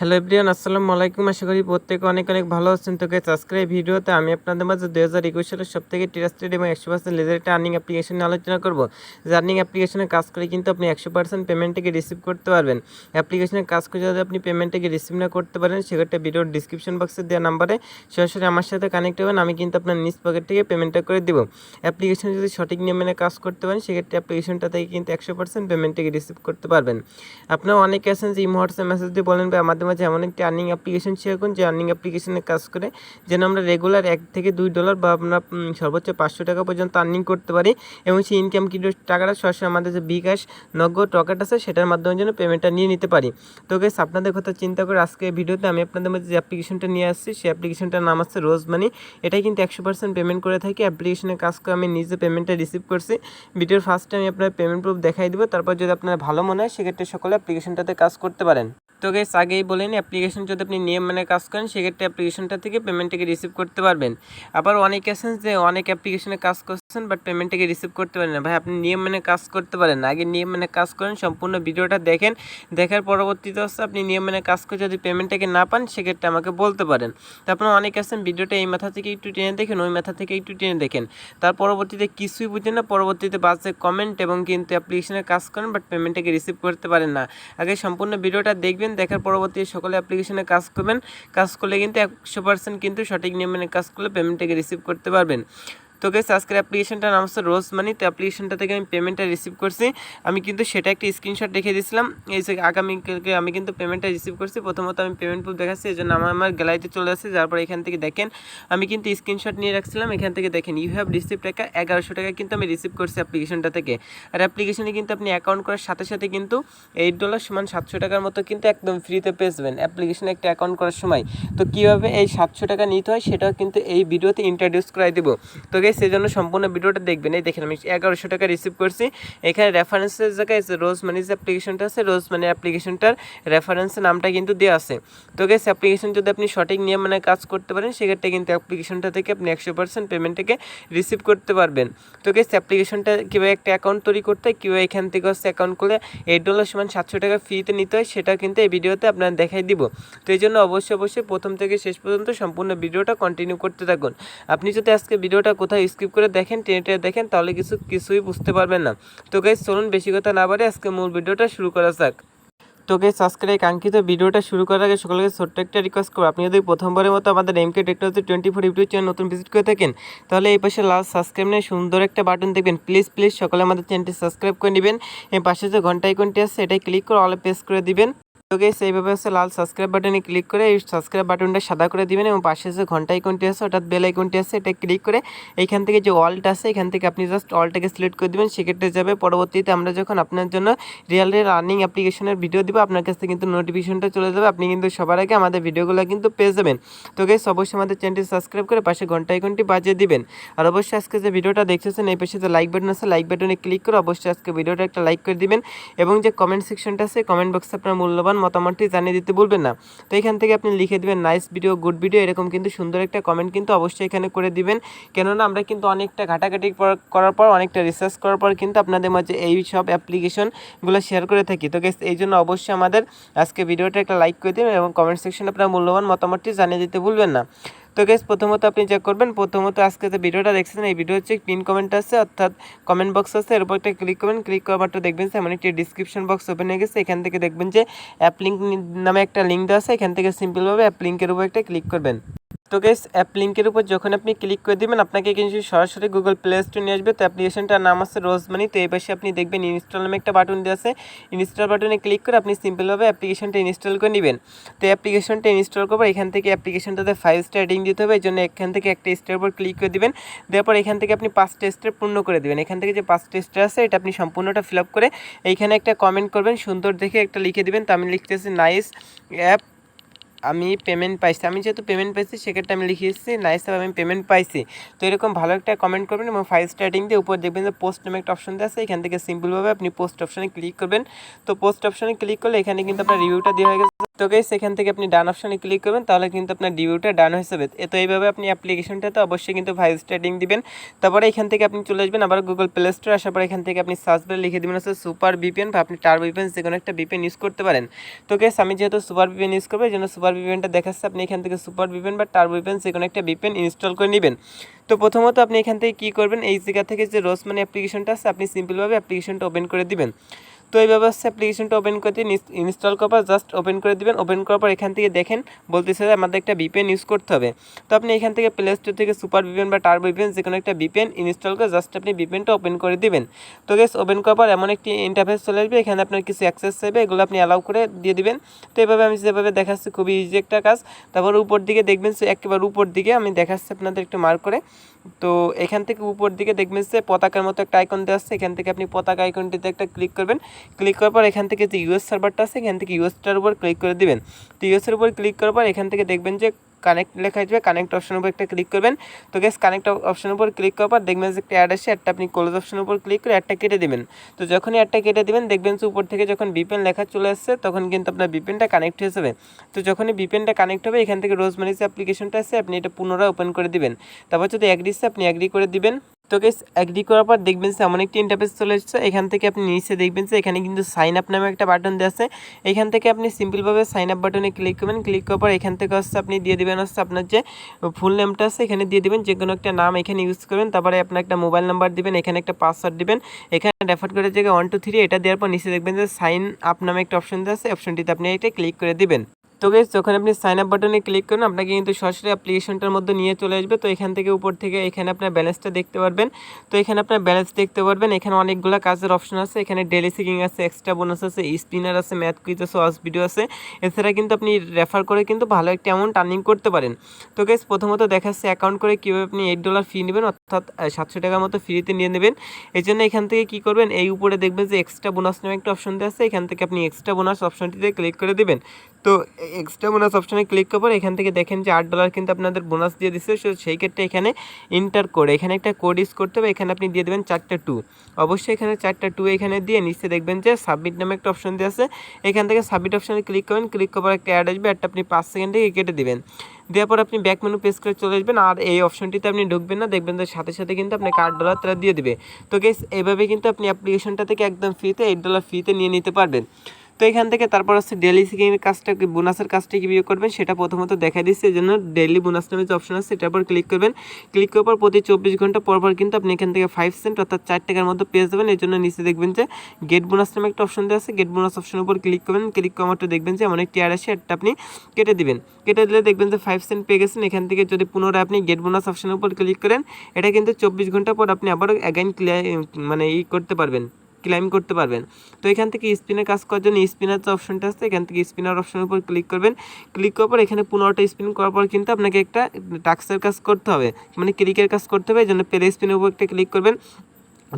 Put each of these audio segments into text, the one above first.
Hello everyone আসসালামু আলাইকুম আশা করি প্রত্যেকে অনেক অনেক ভালো আছেন। তো গেছে আজকের এই ভিডিওতে আমি আপনাদের মাঝে দু হাজার একুশ সালের সব থেকে ট্রাস্টেড এবং একশো পার্সেন্ট লেজার একটা আর্নিং অ্যাপ্লিকেশন নিয়ে আলোচনা করব। যে আর্নিং অ্যাপ্লিকেশনে কাজ করে কিন্তু আপনি একশো পার্সেন্ট পেমেন্টটাকে রিসিভ করতে পারবেন। অ্যাপ্লিকেশনে কাজ করে যদি আপনি পেমেন্টটাকে রিসিভ না করতে পারেন, সেক্ষেত্রে ভিডিওর ডিসক্রিপশন বক্সে দেওয়া নাম্বারে সরাসরি আমার সাথে কানেক্ট হবেন। আমি কিন্তু আপনার নিজ পকেট থেকে পেমেন্টটা করে দেবো। অ্যাপ্লিকেশনে যদি সঠিক নিয়ম কাজ করতে পারেন, সেক্ষেত্রে অ্যাপ্লিকেশনটা থেকে কিন্তু একশো পার্সেন্ট পেমেন্টটাকে রিসিভ করতে পারবেন। আপনারা অনেকে আছেন যে ইমো হোয়াটসঅ্যাপ মেসেজ দিয়ে বলেন, ভাই, আমাদের মাঝে এমন একটি আর্নিং অ্যাপ্লিকেশন শেয়ার করুন, যে আর্নিং অ্যাপ্লিকেশনে কাজ করে, যেন আমরা রেগুলার এক থেকে দুই ডলার বা আমরা সর্বোচ্চ পাঁচশো টাকা পর্যন্ত আর্নিং করতে পারি এবং সেই ইনকাম কিন্তু টাকাটা সরাসরি আমাদের যে বিকাশ, নগদ টকাট আছে, সেটার মাধ্যমে যেন পেমেন্টটা নিয়ে নিতে পারি। তো গেস আপনাদের কথা চিন্তা করে আজকে ভিডিওতে আমি আপনাদের মধ্যে যে অ্যাপ্লিকেশনটা নিয়ে আসছি, সেই অ্যাপ্লিকেশনটার নাম আছে রোজ মানি এটাই কিন্তু একশো পার্সেন্ট পেমেন্ট করে থাকি। অ্যাপ্লিকেশনে কাজ করে আমি নিজে পেমেন্টটা রিসিভ করছি। ভিডিওর ফার্স্টে আমি আপনার পেমেন্ট প্রুফ দেখাই দিব। তারপর যদি আপনার ভালো মনে হয়, সেক্ষেত্রে সকলে অ্যাপ্লিকেশনটাতে কাজ করতে পারেন। তো গেস আগেই বলেন অ্যাপ্লিকেশন যদি আপনি নিয়ম মানে কাজ করেন, সেক্ষেত্রে অ্যাপ্লিকেশনটা থেকে পেমেন্টটাকে রিসিভ করতে পারবেন। আবার অনেক আছেন যে অনেক অ্যাপ্লিকেশনে কাজ করছেন বাট পেমেন্টটাকে রিসিভ করতে পারেন না। ভাই, আপনি নিয়ম মানে কাজ করতে পারেন না। আগে নিয়ম মানে কাজ করেন, সম্পূর্ণ ভিডিওটা দেখেন। দেখার পরবর্তীতে হচ্ছে আপনি নিয়ম মানে কাজ করে যদি পেমেন্টটাকে না পান, সেক্ষেত্রে আমাকে বলতে পারেন। তো আপনারা অনেক আছেন, ভিডিওটা এই মাথা থেকে একটু টেনে দেখেন, ওই মাথা থেকে একটু টেনে দেখেন। তার পরবর্তীতে কিছুই বুঝেন না, পরবর্তীতে বাসে কমেন্ট এবং কিন্তু অ্যাপ্লিকেশনে কাজ করেন বাট পেমেন্টটাকে রিসিভ করতে পারেন না। আগে সম্পূর্ণ ভিডিওটা দেখবেন দেখার পরবর্তী সকলে অ্যাপ্লিকেশনে কাজ করবেন। কাজ করলে কিন্তু একশো পার্সেন্ট কিন্তু সঠিক নিয়মে কাজ করলে পেমেন্টটাকে রিসিভ করতে পারবেন। তো গেস আজকের অ্যাপ্লিকেশনটার নাম হচ্ছে রোজ মানি তো অ্যাপ্লিকেশনটা থেকে আমি পেমেন্টটা রিসিভ করছি। আমি কিন্তু সেটা একটা স্ক্রিনশট রেখে দিয়েছিলাম। এই যে আগামীকালকে আমি কিন্তু পেমেন্টটা রিসিভ করছি। প্রথমত আমি পেমেন্ট প্রুফ দেখাচ্ছি, এই জন্য আমার আমার গ্যালারিতে চলে আসছে। যার পর এখান থেকে দেখেন, আমি কিন্তু স্ক্রিনশট নিয়ে রাখছিলাম। এখান থেকে দেখেন ইউ হ্যাভ রিসিভ টাকা, এগারোশো টাকা কিন্তু আমি রিসিভ করছি অ্যাপ্লিকেশনটা থেকে। আর অ্যাপ্লিকেশনে কিন্তু আপনি অ্যাকাউন্ট করার সাথে সাথে কিন্তু এইট ডলার সমান সাতশো টাকার মতো কিন্তু একদম ফ্রিতে পেয়ে যাবেন। অ্যাপ্লিকেশনে একটা অ্যাকাউন্ট করার সময়। তো কীভাবে এই সাতশো টাকা নিতে হয়, সেটাও কিন্তু এই ভিডিওতে ইন্ট্রোডিউস করাই দেবো। তো গাইস সেই জন্য সম্পূর্ণ ভিডিওটা দেখবেন। এই দেখেন, আমি এগারোশো টাকা রিসিভ করছি। এখানে রেফারেন্সের জায়গায় রোজ মানি যে অ্যাপ্লিকেশনটা আছে। রোজ মানি অ্যাপ্লিকেশনটার রেফারেন্সের নামটা কিন্তু দেওয়া আছে। তো গেস অ্যাপ্লিকেশন যদি আপনি সঠিক নিয়ম মানে কাজ করতে পারেন, সেক্ষেত্রে কিন্তু অ্যাপ্লিকেশনটা থেকে আপনি একশো পার্সেন্ট পেমেন্টটাকে রিসিভ করতে পারবেন। তো গেস অ্যাপ্লিকেশনটা কীভাবে একটা অ্যাকাউন্ট তৈরি করতে কীভাবে এখান থেকে হচ্ছে অ্যাকাউন্ট করলে এইট ডলার সমান সাতশো টাকা ফ্রিতে নিতে হয়, সেটা কিন্তু এই ভিডিওতে আপনার দেখাই দিব। তো এই জন্য অবশ্যই অবশ্যই প্রথম থেকে শেষ পর্যন্ত সম্পূর্ণ ভিডিওটা কন্টিনিউ করতে থাকুন। আপনি যদি আজকে ভিডিওটা কোথাও স্কিপ করে দেখেন, টেনে টেনে দেখেন, তাহলে কিছু, কিছুই বুঝতে পারবেন না। তো গাইজ চলুন বেশি কথা না বাড়ে আজকে মূল ভিডিওটা শুরু করা যাক। তো আজকের এই কাঙ্ক্ষিত ভিডিওটা শুরু করার আগে সকলকে ছোট্ট একটা রিকোয়েস্ট করব। আপনি যদি প্রথমবারের মতো আমাদের MK technology twenty four YouTube channel নতুন ভিজিট করে থাকেন, তাহলে এই পাশে লাল সাবস্ক্রাইব নিয়ে সুন্দর একটা বাটন দেখবেন। প্লিজ প্লিজ সকলে আমাদের চ্যানেলটি সাবস্ক্রাইব করে নেবেন। এই পাশে যে ঘণ্টা আইকনটি আছে এটাই ক্লিক করে অলে প্রেস করে দিবেন। তো গাইস এইভাবে হচ্ছে লাল সাবস্ক্রাইব বাটনে ক্লিক করে এই সাবস্ক্রাইব বাটনটা সাদা করে দিবেন এবং পাশে যে ঘণ্টা আইকনটি আছে, অর্থাৎ বেল আইকনটি আছে, এটা ক্লিক করে এইখান থেকে যে অলটা আছে, এখান থেকে আপনি জাস্ট অলটাকে সিলেক্ট করে দেবেন। সেক্ষেত্রে যাবে পরবর্তীতে আমরা যখন আপনার জন্য রিয়েল আর্নিং অ্যাপ্লিকেশনের ভিডিও দেবো, আপনার কাছ কিন্তু নোটিফিকেশনটা চলে যাবে। আপনি কিন্তু সবার আগে আমাদের ভিডিওগুলো কিন্তু পেয়ে যাবেন। তো গাইস অবশ্যই আমাদের চ্যানেলটি সাবস্ক্রাইব করে পাশে ঘণ্টা আইকনটি বাজিয়ে দিবেন। আর অবশ্যই আজকে যে ভিডিওটা দেখতেছেন, এই পাশে যে লাইক বাটন আছে লাইক বাটনে ক্লিক করে অবশ্যই আজকে ভিডিওটা একটা লাইক করে দিবেন। এবং যে কমেন্ট সেকশনটা আছে কমেন্ট বক্সে আপনার মূল্যবান মতামতটি জানিয়ে দিতে বলবেন না। তো এখান থেকে আপনি লিখে দেবেন, নাইস ভিডিও, গুড ভিডিও। এরকম কিন্তু সুন্দর একটা কমেন্ট কিন্তু অবশ্যই এখানে করে দিবেন। কেননা আমরা কিন্তু অনেকটা ঘাটাঘাটি করার পর, অনেকটা রিসার্চ করার পর কিন্তু আপনাদের মাঝে এই সব অ্যাপ্লিকেশনগুলো শেয়ার করে থাকি। তো গেস এই জন্য অবশ্যই আমাদের আজকে ভিডিওটা একটা লাইক করে দিন এবং কমেন্ট সেকশনে আপনার মূল্যবান মতামতটি জানিয়ে দিতে ভুলবেন না। তো গেস প্রথমত আপনি চেক করবেন। প্রথমত আজকে যে ভিডিওটা দেখছেন, এই ভিডিও হচ্ছে পিন কমেন্ট আছে, অর্থাৎ কমেন্ট বক্স আছে। এর উপর একটা ক্লিক করবেন। ক্লিক করার মাত্র দেখবেন সেমন একটি ডিসক্রিপশন বক্স ওপেন হয়ে গেছে। এখান থেকে দেখবেন যে অ্যাপ লিঙ্ক নামে একটা লিঙ্ক দেওয়া আছে। এখান থেকে সিম্পলভাবে অ্যাপ লিঙ্কের উপর একটা ক্লিক করবেন। তো গেস অ্যাপ লিঙ্কের উপর যখন আপনি ক্লিক করে দিবেন, আপনাকে কিন্তু সরাসরি গুগল প্লে স্টোর নিয়ে আসবে। তো অ্যাপ্লিকেশনটার নাম আছে রোজমানি তো এই পাশে আপনি দেখবেন ইনস্টল নামে একটা বাটন দেওয়া আছে। ইনস্টল বাটনে ক্লিক করে আপনি সিম্পলভাবে অ্যাপ্লিকেশনটা ইনস্টল করে নেবেন। তো অ্যাপ্লিকেশনটা ইনস্টল করব এখান থেকে অ্যাপ্লিকেশনটাতে ফাইভ স্টার রেটিং দিতে হবে, এই জন্য এখান থেকে একটা স্টার উপর ক্লিক করে দিবেন। দেওয়ার পর এখান থেকে আপনি পাঁচটা স্টার পূর্ণ করে দেবেন। এখান থেকে যে পাঁচটা স্টার আছে, এটা আপনি সম্পূর্ণটা ফিল আপ করে এইখানে একটা কমেন্ট করবেন, সুন্দর দেখে একটা লিখে দিবেন। তো আমি লিখতেছি নাইস অ্যাপ আমি পেমেন্ট পাইছি। আমি যেহেতু পেমেন্ট পাইছি, সেক্ষেত্রে আমি লিখে এসেছি নাইস আমি পেমেন্ট পাইছি। তো এরকম ভালো একটা কমেন্ট করবেন এবং ফাইভ স্টার্টিং দিয়ে উপর দেখবেন যে পোস্ট নামে একটা অপশন আছে। এখান থেকে সিম্পলভাবে আপনি পোস্ট অপশনে ক্লিক করবেন। তো পোস্ট অপশনে ক্লিক করলে এখানে কিন্তু আপনার রিভিউটা দেওয়া হয়ে গেছে। তো গেস এখান থেকে আপনি ডান অপশানে ক্লিক করবেন, তাহলে কিন্তু আপনার ডিভিউটা ডান হয়ে যাবে। তো এইভাবে আপনি অ্যাপ্লিকেশনটাতে অবশ্যই কিন্তু ফাইভ স্টার্টিং দিবেন। তারপরে এখান থেকে আপনি চলে আসবেন আবার গুগল প্লে স্টোর আসার পর এখান থেকে আপনি সার্চ বারে লিখে দেবেন হচ্ছে সুপার বিপিএন বা আপনি টার বিপিএন যে কোনো একটা বিপিএন ইউজ করতে পারেন। তো গেস আমি যেহেতু সুপার বিপিএন ইউজ করব এই জন্য সুপার বিপিএনটা দেখাচ্ছে, আপনি এখান থেকে সুপার বিপিএন বা টার বিপিএন যে কোনো একটা বিপিএন ইনস্টল করে নেবেন। তো প্রথমত আপনি এখান থেকে কী করবেন, এই জায়গা থেকে যে রোজ মানি অ্যাপ্লিকেশনটা আছে, আপনি সিম্পলভাবে অ্যাপ্লিকেশনটা ওপেন করে দিবেন। তো এইভাবে হচ্ছে অ্যাপ্লিকেশনটা ওপেন করতে ইনস্টল করার পর জাস্ট ওপেন করে দিবেন। ওপেন করার পর এখান থেকে দেখেন, বলতেছে যে আমাদের একটা ভিপিএন ইউজ করতে হবে। তো আপনি এখান থেকে প্লে স্টোর থেকে সুপার ভিপিএন বা টার ভিপিএন যে কোনো একটা ভিপিএন ইনস্টল করে জাস্ট আপনি ভিপিএনটা ওপেন করে দিবেন। তো গেস ওপেন করার পর এমন একটি ইন্টারফেস চলে আসবে। এখানে আপনার কিছু অ্যাক্সেস চাইবে, এগুলো আপনি অ্যালাউ করে দিয়ে দিবেন। তো এভাবে আমি যেভাবে দেখাচ্ছি, খুবই ইজি একটা কাজ। তারপর উপর দিকে দেখবেন যে একেবারে উপর দিকে আমি দেখাচ্ছি আপনাদের একটু মার্ক করে। তো এখান থেকে উপর দিকে দেখবেন যে পতাকার মতো একটা আইকন দেওয়া আছে। এখান থেকে আপনি পতাকা আইকনটিতে একটা ক্লিক করবেন। ক্লিক করার পর এখান থেকে যে ইউএস সার্ভারটা আছে, এখান থেকে ইউএসটার উপর ক্লিক করে দিবেন। তো ইউএসের উপর ক্লিক করার পর এখান থেকে দেখবেন যে কানেক্ট লেখা আসবে কানেক্ট অপশনের উপর একটা ক্লিক করবেন। তো গ্যাস কানেক্ট অপশনের উপর ক্লিক করার পর দেখবেন যে একটা অ্যাড আসে একটা আপনি ক্লোজ অপশনের উপর ক্লিক করে অ্যাডটা কেটে দেবেন। তো যখনই অ্যাডটা কেটে দেবেন, দেখবেন যে উপর থেকে যখন বিপেন লেখা চলে আসছে, তখন কিন্তু আপনার বিপেনটা কানেক্ট হয়ে যাবে। তো যখনই বিপেনটা কানেক্ট হবে, এখান থেকে রোজ মানিস অ্যাপ্লিকেশনটা আছে আপনি এটা পুনরায় ওপেন করে দিবেন। তারপর যদি অ্যাগ্রিসে আপনি অ্যাগ্রি করে দিবেন। তো গেস অ্যাগ্রি করার পর দেখবেন যে এমন একটি ইন্টারফেস চলে এসেছে। এখান থেকে আপনি নিচে দেখবেন যে এখানে কিন্তু সাইন আপ নামে একটা বাটন দেওয়া আছে। এখান থেকে আপনি সিম্পলভাবে সাইন আপ বাটনে ক্লিক করবেন। ক্লিক করার পর এখান থেকে হচ্ছে আপনি দিয়ে দেবেন হচ্ছে আপনার যে ফুল নেমটা আছে, এখানে দিয়ে দেবেন। যে কোনো একটা নাম এখানে ইউজ করবেন। তারপরে আপনার একটা মোবাইল নাম্বার দিবেন, এখানে একটা পাসওয়ার্ড দিবেন। এখানে রেফার করে জায়গায় ওয়ান টু থ্রি এটা দেওয়ার পর নিচে দেখবেন যে সাইন আপ নামে একটা অপশন দেওয়া আছে। অপশনটিতে আপনি এটা ক্লিক করে দিবেন। তো গেস যখন আপনি সাইন আপ বাটনে ক্লিক করুন, আপনাকে কিন্তু সরাসরি অ্যাপ্লিকেশনটার মধ্যে নিয়ে চলে আসবে। তো এখান থেকে উপর থেকে এখানে আপনার ব্যালেন্সটা দেখতে পারবেন। তো এখানে আপনার ব্যালেন্স দেখতে পারবেন, এখানে অনেকগুলো কাজের অপশন আছে। এখানে ডেলি সিকিং আছে এক্সট্রা বোনাস আছে স্পিনার আছে ম্যাথ কুইজ আছে ওয়াস ভিডিও আছে। এছাড়া কিন্তু আপনি রেফার করে কিন্তু ভালো একটা অ্যামাউন্ট আর্নিং করতে পারেন। তো গেস প্রথমত দেখাচ্ছে অ্যাকাউন্ট করে কীভাবে আপনি এইট ডলার ফি নেবেন, অর্থাৎ সাতশো টাকার মতো ফ্রিতে নিয়ে নেবেন। এই জন্য এখান থেকে কী করবেন, এই উপরে দেখবেন যে এক্সট্রা বোনাস নামে একটা অপশন দেওয়া আছে। এখান থেকে আপনি এক্সট্রা বোনাস অপশনটিতে ক্লিক করে দেবেন। তো এক্সট্রা বোনাস অপশনে ক্লিক পর এখান থেকে দেখেন যে আট ডলার কিন্তু আপনাদের বোনাস দিয়ে দিচ্ছে সেই ক্ষেত্রে এখানে ইন্টার কোড এখানে একটা কোড ইউজ করতে হবে। এখানে আপনি দিয়ে দেবেন চারটা টু অবশ্যই এখানে চারটা টু এখানে দিয়ে নিচে দেখবেন যে সাবমিট নামে একটা অপশন দিয়ে আছে। এখান থেকে সাবমিট অপশনে ক্লিক করবেন। ক্লিক করার একটা অ্যাড আসবে। একটা আপনি পাঁচ সেকেন্ডে কেটে দেবেন। দেওয়ার পর আপনি ব্যাক মেনু পেস করে চলে আসবেন। আর এই অপশনটিতে আপনি ঢুকবেন না। দেখবেন যে সাথে সাথে কিন্তু আপনাকে আট ডলার তারা দিয়ে দেবে। তো গেস এইভাবে কিন্তু আপনি অ্যাপ্লিকেশনটা থেকে একদম ফ্রিতে এইট ডলার ফ্রিতে নিয়ে নিতে পারবেন। তো এখান থেকে তারপর হচ্ছে ডেলি সিকিংয়ের কাজটা বোনাসের কাজটা কীভাবে করবেন সেটা প্রথমত দেখা দিচ্ছে, এই জন্য ডেলি বোনাস নামে যে অপশন আছে, সেটার উপর ক্লিক করবেন। ক্লিক করার পর প্রতি চব্বিশ ঘণ্টা পর পর কিন্তু আপনি এখান থেকে ফাইভ সেন্ট অর্থাৎ চার টাকার মতো পেয়ে যাবেন। এই জন্য নিচে দেখবেন যে গেট বোনাস নামে একটা অপশন দেওয়া আছে। গেট বোনাস অপশনের উপর ক্লিক করবেন ক্লিক করার দেখবেন যে এমন একটি অ্যাড আসে একটা আপনি কেটে দিবেন। কেটে দিলে দেখবেন যে ফাইভ সেন্ট পেয়ে গেছেন। এখান থেকে যদি পুনরায় আপনি গেট বোনাস অপশনের উপর ক্লিক করেন, এটা কিন্তু চব্বিশ ঘণ্টা পর আপনি আবারও অ্যাগাইন ক্লিয়ার মানে ই করতে পারবেন। ক্লাইম করতে পারবেন। তো এখান থেকে স্পিনে কাজ করার জন্য স্পিনার যে অপশনটা আছে, এখান থেকে স্পিনার অপশনের উপর ক্লিক করবেন। ক্লিক করার পর এখানে পনেরোটা স্পিন করার পর কিন্তু আপনাকে একটা টাক্সের কাজ করতে হবে। মানে ক্লিকের কাজ করতে হবে, এই জন্য প্লে স্পিনের উপর একটা ক্লিক করবেন।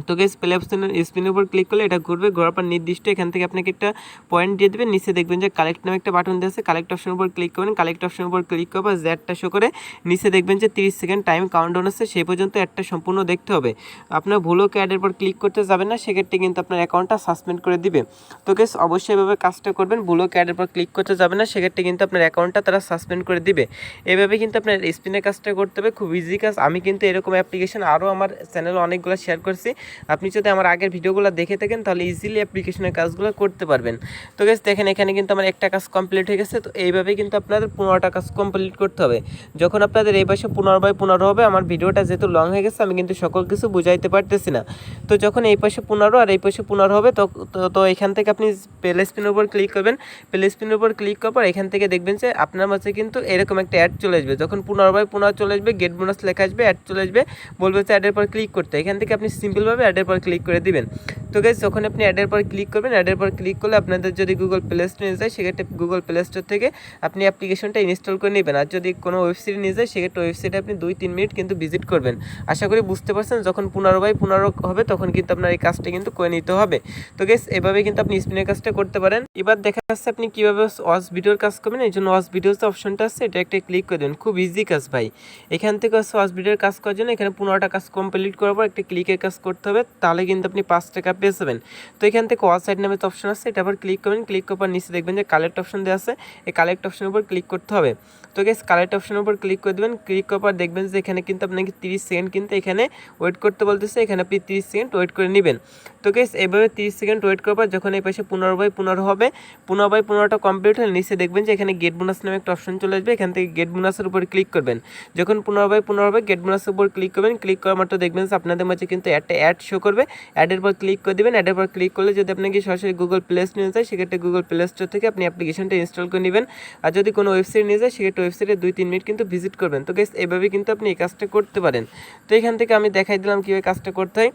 তো গেস প্লে অপশনের স্পিনের উপর ক্লিক করলে এটা ঘুরবে, ঘোরার পর নির্দিষ্ট এখান থেকে আপনাকে একটা পয়েন্ট দিয়ে দেবেন নিচে দেখবেন যে কালেক্ট নামে একটা বাটন দিয়ে আছে কালেক্ট অপশনের উপর ক্লিক করবেন কালেক্ট অপশনের উপর ক্লিক করার পর জ্যাডটা শো করে নিচে দেখবেন যে তিরিশ সেকেন্ড টাইম কাউন্টডাউন আছে, সেই পর্যন্ত একটা সম্পূর্ণ দেখতে হবে। আপনার ভুলও অ্যাডের পর ক্লিক করতে যাবেন না, সেক্ষেত্রে কিন্তু আপনার অ্যাকাউন্টটা সাসপেন্ড করে দিবে। তো গেস অবশ্যই এভাবে কাজটা করবেন ভুলও অ্যাডের পর ক্লিক করতে যাবেন না, সেক্ষেত্রে কিন্তু আপনার অ্যাকাউন্টটা তারা সাসপেন্ড করে দিবে। এভাবে কিন্তু আপনার স্পিনের কাজটা করতে হবে, খুব ইজি কাজ। আমি কিন্তু এরকম অ্যাপ্লিকেশন আরও আমার চ্যানেলে অনেকগুলো শেয়ার করছি আপনি যদি আমার আগের ভিডিওগুলো দেখে থাকেন, তাহলে ইজিলি অ্যাপ্লিকেশনের কাজগুলো করতে পারবেন। তো গেস দেখেন এখানে কিন্তু আমার একটা কাজ কমপ্লিট হয়ে গেছে, তো এইভাবে কিন্তু আপনাদের পনেরোটা কাজ কমপ্লিট করতে হবে। যখন আপনাদের এই পাশে পনেরো বাই পনেরো হবে, আমার ভিডিওটা যেহেতু লং হয়ে গেছে, আমি কিন্তু সকল কিছু বুঝাইতে পারতেছি না। তো যখন এই পাশে পনেরো আর এই পাশে পনেরো হবে, তো, তো- এখান থেকে আপনি প্লে স্পিনের উপর ক্লিক করবেন। প্লে স্পিনের উপর ক্লিক করার পর এখান থেকে দেখবেন যে আপনার মাঝে কিন্তু এরকম একটা অ্যাড চলে আসবে। যখন পনেরো বাই পনেরো চলে আসবে গেট বোনাস লেখা আসবে অ্যাড চলে আসবে, বলবে যে অ্যাডের পর ক্লিক করতে। এখান থেকে আপনি সিম্পলভাবে অ্যাডের পর ক্লিক করে দিবেন? তো গাইজ যখন আপনি অ্যাডের পর ক্লিক করবেন অ্যাডের পর ক্লিক করলে আপনাদের যদি গুগল প্লে স্টোর নিয়ে যায়, সেক্ষেত্রে গুগল প্লে স্টোর থেকে আপনি অ্যাপ্লিকেশনটা ইনস্টল করে নেবেন। আর যদি কোনো ওয়েবসাইট নিয়ে যায়, সেক্ষেত্রে ওয়েবসাইটে আপনি দুই, তিন মিনিট কিন্তু ভিজিট করবেন। আশা করি বুঝতে পারছেন, যখন পনেরো বাই পনেরো হবে, তখন কিন্তু আপনার এই কাজটা কিন্তু করে নিতে হবে। তো গেস এভাবে কিন্তু আপনি স্পিনের কাজটা করতে পারেন। এবার দেখা যাচ্ছে আপনি কীভাবে ওয়াচ ভিডিওর কাজ করবেন। এই জন্য ওয়াচ ভিডিওস অপশনটা আছে, এটা একটা ক্লিক করে দেবেন। খুব ইজি কাজ ভাই। এখান থেকে ওয়াচ ভিডিওর কাজ করার জন্য এখানে পনেরোটা কাজ কমপ্লিট করার পর একটা ক্লিকের কাজ করতে হবে। তাহলে কিন্তু আপনি পাঁচ টাকা পেয়ে যাবেন। তো এখান থেকে ওয়াল সাইড নামে অপশন আছে, এটা আবার ক্লিক করবেন ক্লিক করার নিচে দেখবেন যে কালেক্ট অপশন দেওয়া আছে, এই কালেক্ট অপশনের উপর ক্লিক করতে হবে। তো গেস কালেক্ট অপশনের উপর ক্লিক করে দেবেন ক্লিক করার দেখবেন যে এখানে কিন্তু আপনাকে তিরিশ সেকেন্ড কিন্তু এখানে ওয়েট করতে বলতেছে, এখানে আপনি তিরিশ সেকেন্ড ওয়েট করে নেবেন। তো গেস এভাবে তিরিশ সেকেন্ড ওয়েট করার পর যখন এই পাশে পনেরো বাই পনেরো হবে, পনেরো বাই পনেরোটা কমপ্লিট হলে নিচে দেখবেন যে এখানে গেট বোনাস নামে একটা অপশন চলে আসবে, এখান থেকে গেট বোনাসের উপর ক্লিক করবেন। যখন পনেরো বাই পনেরো হবে গেট বোনাসের উপর ক্লিক করবেন ক্লিক করার মাত্র দেখবেন যে আপনাদের মাঝে কিন্তু একটা অ্যাড শো করবে। অ্যাডের পর ক্লিক করে দেবেন অ্যাডের পর ক্লিক করলে যদি আপনাকে সরাসরি গুগল প্লে স্টোর নিয়ে যায়, সেক্ষেত্রে গুগল প্লে স্টোর থেকে আপনি অ্যাপ্লিকেশনটা ইনস্টল করে নেবেন। আর যদি কোনো ওয়েবসাইট নিয়ে যায়, সেক্ষেত্রে ওয়েবসাইটে দুই তিন মিনিট কিন্তু ভিজিট করবেন। তো গেস এভাবে কিন্তু আপনি এই কাজটা করতে পারেন। তো এখান থেকে আমি দেখাই দিলাম কীভাবে কাজটা করতে হয়।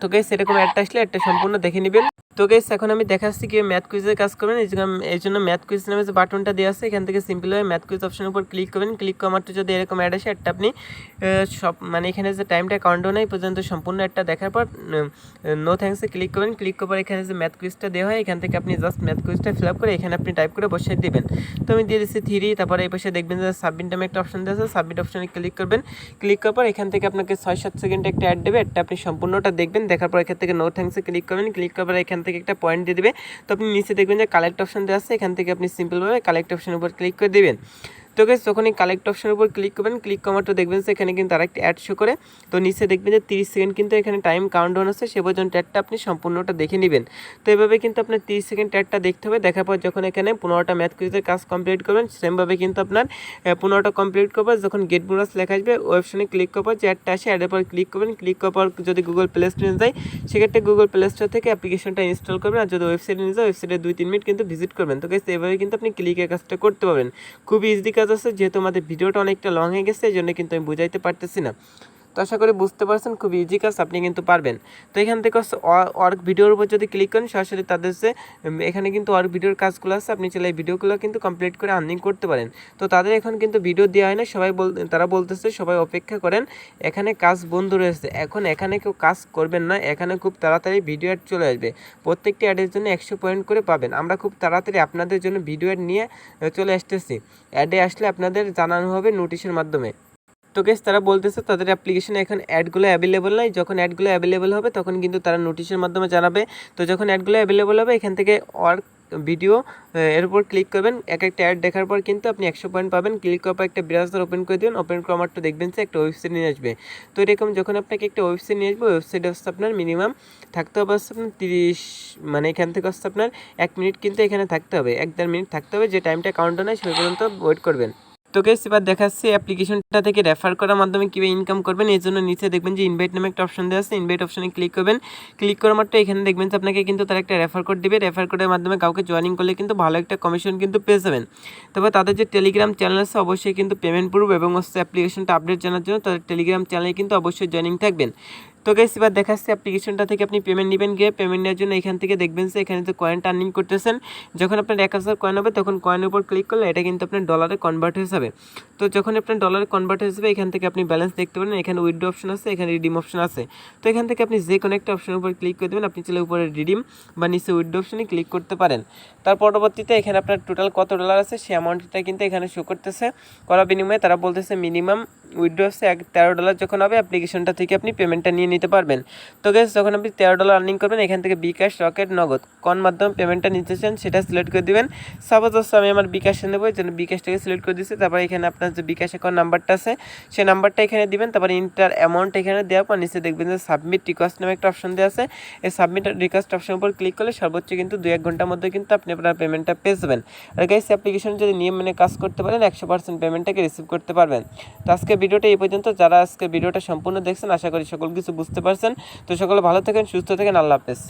তো গেস এরকম একটা আসলে একটা সম্পূর্ণ দেখে নেবেন। তো গেস এখন আমি দেখাচ্ছি কি ম্যাথ কুইজের কাজ করবেন। এই জন্য ম্যাথ কুইজ নামে যে বাটনটা দেওয়া আছে, এখান থেকে সিম্পলভাবে ম্যাথ কুইজ অপশনের উপর ক্লিক করবেন। ক্লিক করা মাত্র যদি এরকম অ্যাড আসে একটা আপনি সব মানে এখানে যে টাইমটা কাউন্টডাউন হয় এই পর্যন্ত সম্পূর্ণ একটা দেখার পর নো থ্যাঙ্কসে ক্লিক করবেন। ক্লিক করার এখানে যে ম্যাথ কুইজটা দেওয়া হয়, এখান থেকে আপনি জাস্ট ম্যাথ কুইজটা ফিল আপ করে এখানে আপনি টাইপ করে বসিয়ে দেবেন। তো আমি দিয়ে দিচ্ছি থ্রি তারপরে এই পাশে দেখবেন যে সাবমিট নামে একটা অপশন দেওয়া আছে সাবমিট অপশনে ক্লিক করবেন। ক্লিক করার পর এখান থেকে আপনাকে ছয়, সাত সেকেন্ডে একটা অ্যাড দেবে। একটা আপনি সম্পূর্ণটা দেখবেন। দেখার পর এখান থেকে নো থ্যাঙ্কসে ক্লিক করবেন। ক্লিক করার পর এখান থেকে একটা পয়েন্ট দিয়ে দেবে। তো আপনি নিচে দেখবেন যে কালেক্ট অপশন দেওয়া আছে। এখান থেকে আপনি সিম্পলভাবে কালেক্ট অপশনের উপর ক্লিক করে দেবেন। তো গেস যখন এই কালেক্ট অপশনের উপর ক্লিক করবেন ক্লিক মাত্র দেখবেন যে এখানে কিন্তু আরেকটি অ্যাড শো করে। তো নিচে দেখবেন যে তিরিশ সেকেন্ড কিন্তু এখানে টাইম কাউন্টডাউন আছে, সে পর্যন্ত অ্যাডটা আপনি সম্পূর্ণটা দেখে নেবেন। তো এভাবে কিন্তু আপনার তিরিশ সেকেন্ড অ্যাডটা দেখতে হবে, দেখার পর যখন এখানে পনেরোটা ম্যাথ কুইজের কাজ কমপ্লিট করবেন সেমভাবে কিন্তু আপনার পনেরোটা কমপ্লিট করবার যখন গেট বোনাস লেখা আসবে ওয়েবসাইটে ক্লিক করার পর যে অ্যাডটা আসে অ্যাডের পর ক্লিক করবেন। ক্লিক করার পর যদি গুগল প্লে স্টোরে যায় সেক্ষেত্রে গুগল প্লে স্টোর থেকে অ্যাপ্লিকেশনটা ইনস্টল করবেন। আর যদি ওয়েবসাইটে নিয়ে যায় ওয়েবসাইটে দুই তিন মিনিট কিন্তু ভিজিট করবেন। তো গেছে এভাবে কিন্তু আপনি ক্লিকের কাজটা করতে পারবেন। খুবই ইজি কাজ আছে, যেহেতু আমাদের ভিডিওটা অনেকটা লং হয়ে গেছে, এই জন্য কিন্তু আমি বুঝাইতে পারতেছি না। তো আশা করি বুঝতে পারছেন, খুব ইজি কাজ, আপনি কিন্তু পারবেন। তো এখান থেকে ওয়ার্ক ভিডিওর উপর যদি ক্লিক করেন, সরাসরি তাদের যে এখানে কিন্তু ওয়ার্ক ভিডিওর কাজগুলো আছে, আপনি চাইলে এই ভিডিওগুলো কিন্তু কমপ্লিট করে আর্নিং করতে পারেন। তো তাদের এখন কিন্তু ভিডিও দেওয়া হয় না, সবাই বল, তারা বলতেছে, সবাই অপেক্ষা করেন, এখানে কাজ বন্ধ রয়েছে। এখন এখানে কেউ কাজ করবেন না, এখানে খুব তাড়াতাড়ি ভিডিও অ্যাড চলে আসবে। প্রত্যেকটি অ্যাডের জন্য একশো পয়েন্ট করে পাবেন। আমরা খুব তাড়াতাড়ি আপনাদের জন্য ভিডিও অ্যাড নিয়ে চলে আসতেছি। অ্যাডে আসলে আপনাদের জানানো হবে নোটিশের মাধ্যমে। তো গেস তারা বলতেছে তাদের অ্যাপ্লিকেশনে এখন অ্যাডগুলো অ্যাভেলেবল নয় যখন অ্যাডগুলো অ্যাভেলেবল হবে, তখন কিন্তু তারা নোটিশের মাধ্যমে জানাবে। তো যখন অ্যাডগুলো অ্যাভেলেবল হবে, এখান থেকে ওয়ার্ক ভিডিও এর উপর ক্লিক করবেন। এক একটা অ্যাড দেখার পর কিন্তু আপনি একশো পয়েন্ট পাবেন। ক্লিক করার পর একটা ব্রাউজার ওপেন করে দেবেন। ওপেন করার মাত্র দেখবেন যে একটা ওয়েবসাইট নিয়ে আসবে। তো এরকম যখন আপনাকে একটা ওয়েবসাইট নিয়ে আসবে ওয়েবসাইট হচ্ছে আপনার মিনিমাম থাকতে হবে হচ্ছে আপনার তিরিশ মানে এখান থেকে হচ্ছে আপনার এক মিনিট কিন্তু এখানে থাকতে হবে। এক দেড় মিনিট থাকতে হবে। যে টাইমটা কাউন্টার হয়, সেই পর্যন্ত ওয়েট করবেন। তো গেস এবার দেখাচ্ছি অ্যাপ্লিকেশনটা থেকে রেফার করার মাধ্যমে কীভাবে ইনকাম করবেন। এই জন্য নিচে দেখবেন যে ইনভাইট নামে একটা অপশন দেওয়া আছে। ইনভাইট অপশনে ক্লিক করবেন। ক্লিক করার মাত্র এখানে দেখবেন যে আপনাকে কিন্তু তারা একটা রেফার কোড দিবে। রেফার কোডের মাধ্যমে কাউকে জয়েনিং করলে কিন্তু ভালো একটা কমিশন কিন্তু পেয়ে যাবেন। তবে তাদের যে টেলিগ্রাম চ্যানেল আছে, অবশ্যই কিন্তু পেমেন্ট প্রুফ এবং হচ্ছে অ্যাপ্লিকেশনটা আপডেট জানার জন্য তাদের টেলিগ্রাম চ্যানেলে কিন্তু অবশ্যই জয়েনিং থাকবেন। তো গেস এবার দেখাচ্ছি অ্যাপ্লিকেশনটা থেকে আপনি পেমেন্ট নেবেন গিয়ে। পেমেন্ট নেওয়ার জন্য এখান থেকে দেখবেন যে এখানে যে কয়েন টার্নিং করতেছেন, যখন আপনার এক হাজার কয়েন হবে, তখন কয়েনের উপর ক্লিক করলে এটা কিন্তু আপনার ডলারে কনভার্ট হয়ে যাবে। তো যখন আপনার ডলারে কনভার্ট হয়ে যাবে, এখান থেকে আপনি ব্যালেন্স দেখতে পারেন। এখানে উইড্রো অপশন আছে, এখানে রিডিম অপশন আছে। তো এখান থেকে আপনি যে কোনো একটা অপশনের উপর ক্লিক করে দেবেন, আপনি চাইলে উপরে রিডিম বা নিচে উইড্রো অপশনে ক্লিক করতে পারেন। তার পরবর্তীতে এখানে আপনার টোটাল কত ডলার আছে, সেই অ্যামাউন্টটা কিন্তু এখানে শো করতেছে। করার বিনিময়ে তারা বলতেছে মিনিমাম উইড্রো হচ্ছে এক তেরো ডলার যখন হবে অ্যাপ্লিকেশনটা থেকে আপনি পেমেন্টটা নিয়ে নিতে পারবেন। তো গেস যখন আপনি তেরো ডলার আর্নিং করবেন, এখান থেকে বিকাশ, রকেট, নগদ, কোন মাধ্যমে পেমেন্টটা নিতে চান, সেটা সিলেক্ট করে দিবেন। সাপোজ হচ্ছে আমি আমার বিকাশে নেব, এই জন্য বিকাশটাকে সিলেক্ট করে দিচ্ছি তারপরে এখানে আপনার যে বিকাশ অ্যাকাউন্ট নাম্বারটা আছে, সেই নাম্বারটা এখানে দিবেন। তারপরে ইন্টার অ্যামাউন্ট এখানে দেওয়ার পর নিচে দেখবেন যে সাবমিট রিকোয়েস্ট নামে একটা অপশন দেওয়া আছে। এই সাবমিট রিকোয়েস্ট অপশন উপর ক্লিক করলে সর্বোচ্চ কিন্তু দু এক ঘণ্টার মধ্যে কিন্তু আপনি আপনার পেমেন্টটা পেয়ে যাবেন। আর গাইস অ্যাপ্লিকেশন যদি নিয়ম মেনে কাজ করতে পারেন, একশো পার্সেন্ট পেমেন্টটাকে রিসিভ করতে পারবেন। তো আজকে ভিডিওটা এই পর্যন্ত। যারা আজকে ভিডিওটা সম্পূর্ণ দেখছেন, আশা করি সকল কিছু বুঝতে পারছেন। তো সকলে ভালো থাকেন, সুস্থ থাকেন, আল্লাহ হাফেজ।